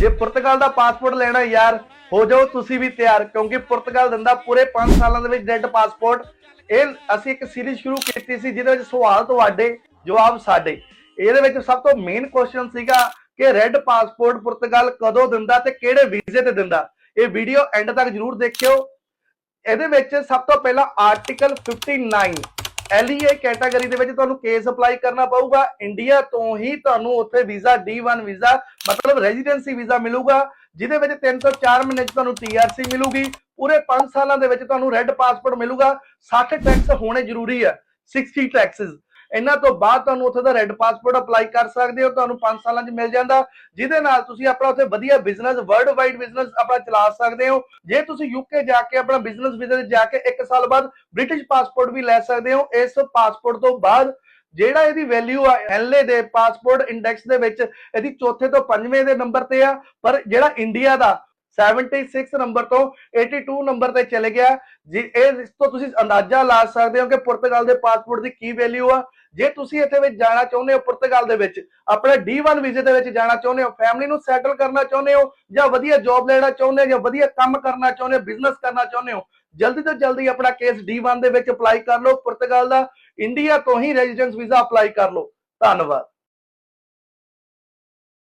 ਜੇ ਪੁਰਤਗਾਲ ਦਾ ਪਾਸਪੋਰਟ ਲੈਣਾ ਯਾਰ, ਹੋ ਜਾਓ, ਤੁਸੀਂ ਵੀ ਤਿਆਰ, ਕਿਉਂਕਿ ਪੁਰਤਗਾਲ ਦਿੰਦਾ ਪੂਰੇ 5 ਸਾਲਾਂ ਦੇ ਵਿੱਚ ਰੈੱਡ ਪਾਸਪੋਰਟ ਇਹ ਅਸੀਂ ਇੱਕ ਸੀਰੀਜ਼ ਸ਼ੁਰੂ ਕੀਤੀ ਸੀ, ਜਿਹਦੇ ਵਿੱਚ ਸਵਾਲ ਤੁਹਾਡੇ ਜਵਾਬ ਸਾਡੇ। ਇਹਦੇ ਵਿੱਚ ਸਭ ਤੋਂ ਮੇਨ ਕੁਐਸਚਨ ਸੀਗਾ ਕਿ ਰੈੱਡ ਪਾਸਪੋਰਟ ਪੁਰਤਗਾਲ ਕਦੋਂ ਦਿੰਦਾ ਤੇ ਕਿਹੜੇ ਵੀਜ਼ੇ ਤੇ ਦਿੰਦਾ। ਇਹ ਵੀਡੀਓ ਐਂਡ ਤੱਕ ਜਰੂਰ ਦੇਖਿਓ। ਇਹਦੇ ਵਿੱਚ ਸਭ ਤੋਂ ਪਹਿਲਾਂ ਆਰਟੀਕਲ 59 LEA ਕੈਟਾਗਰੀ ਦੇ ਵਿੱਚ ਤੁਹਾਨੂੰ ਕੇਸ ਅਪਲਾਈ ਕਰਨਾ ਪਊਗਾ। ਇੰਡੀਆ ਤੋਂ ਹੀ ਤੁਹਾਨੂੰ ਉੱਥੇ ਵੀਜ਼ਾ D1 ਵੀਜ਼ਾ ਮਤਲਬ ਰੈਜ਼ੀਡੈਂਸੀ ਵੀਜ਼ਾ ਮਿਲੂਗਾ, ਜਿਹਦੇ ਵਿੱਚ 3 ਤੋਂ 4 ਮਹੀਨੇ ਚ ਤੁਹਾਨੂੰ TRC ਮਿਲੂਗੀ। ਪੂਰੇ 5 ਸਾਲਾਂ ਦੇ ਵਿੱਚ ਤੁਹਾਨੂੰ ਰੈੱਡ ਪਾਸਪੋਰਟ ਮਿਲੂਗਾ। 60 ਟੈਕਸ ਹੋਣੇ ਜ਼ਰੂਰੀ ਹੈ 60 ਟੈਕਸਸ ਇਹਨਾਂ ਤੋਂ ਬਾਅਦ ਤੁਹਾਨੂੰ ਉੱਥੇ ਦਾ ਰੈੱਡ ਪਾਸਪੋਰਟ ਅਪਲਾਈ ਕਰ ਸਕਦੇ ਹੋ, ਤੁਹਾਨੂੰ 5 ਸਾਲਾਂ 'ਚ ਮਿਲ ਜਾਂਦਾ। ਜਿਹਦੇ ਨਾਲ ਤੁਸੀਂ ਆਪਣਾ ਉੱਥੇ ਵਧੀਆ ਬਿਜ਼ਨਸ ਵਰਲਡ ਵਾਈਡ ਬਿਜ਼ਨਸ ਆਪਣਾ ਚਲਾ ਸਕਦੇ ਹੋ। ਜੇ ਤੁਸੀਂ ਯੂਕੇ ਜਾ ਕੇ ਆਪਣਾ ਬਿਜ਼ਨਸ ਵੀਜ਼ਾ ਜਾ ਕੇ 1 ਸਾਲ ਬਾਅਦ ਬ੍ਰਿਟਿਸ਼ ਪਾਸਪੋਰਟ ਵੀ ਲੈ ਸਕਦੇ ਹੋ, ਇਸ ਪਾਸਪੋਰਟ ਤੋਂ ਬਾਅਦ ਜਿਹੜਾ ਇਹਦੀ ਵੈਲਿਊ ਆ ਐਲਏ ਦੇ ਪਾਸਪੋਰਟ ਇੰਡੈਕਸ ਦੇ ਵਿੱਚ, ਇਹਦੀ ਚੌਥੇ ਤੋਂ ਪੰਜਵੇਂ ਦੇ ਨੰਬਰ ਤੇ ਆ। ਪਰ ਜਿਹੜਾ ਇੰਡੀਆ ਦਾ 76 ਨੰਬਰ ਤੋਂ 82 ਨੰਬਰ ਤੇ ਚਲੇ ਗਿਆ। ਜੀ, ਇਹ ਇਸ ਤੋਂ ਤੁਸੀਂ ਅੰਦਾਜ਼ਾ ਲਾ ਸਕਦੇ ਹੋ ਕਿ ਪੁਰਤਗਾਲ ਦੇ ਪਾਸਪੋਰਟ ਦੀ ਕੀ ਵੈਲਿਊ ਆ। ਜੇ ਤੁਸੀਂ ਇੱਥੇ ਵਿੱਚ ਜਾਣਾ ਚਾਹੁੰਦੇ ਹੋ ਪੁਰਤਗਾਲ ਦੇ ਵਿੱਚ, ਆਪਣੇ D1 ਵੀਜ਼ੇ ਦੇ ਵਿੱਚ ਜਾਣਾ ਚਾਹੁੰਦੇ ਹੋ ਫੈਮਿਲੀ ਨੂੰ ਸੈਟਲ ਕਰਨਾ ਚਾਹੁੰਦੇ ਹੋ, ਜਾਂ ਵਧੀਆ ਜੌਬ ਲੈਣਾ ਚਾਹੁੰਦੇ ਹੋ, ਜਾਂ ਵਧੀਆ ਕੰਮ ਕਰਨਾ ਚਾਹੁੰਦੇ ਹੋ ਬਿਜ਼ਨਸ ਕਰਨਾ ਚਾਹੁੰਦੇ ਹੋ, ਜਲਦੀ ਤੋਂ ਜਲਦੀ ਆਪਣਾ ਕੇਸ D1 ਦੇ ਵਿੱਚ ਅਪਲਾਈ ਕਰ ਲਓ। ਪੁਰਤਗਾਲ ਦਾ ਇੰਡੀਆ ਤੋਂ ਹੀ ਰੈਜ਼ੀਡੈਂਸ ਵੀਜ਼ਾ ਅਪਲਾਈ ਕਰ ਲਓ। ਧੰਨਵਾਦ।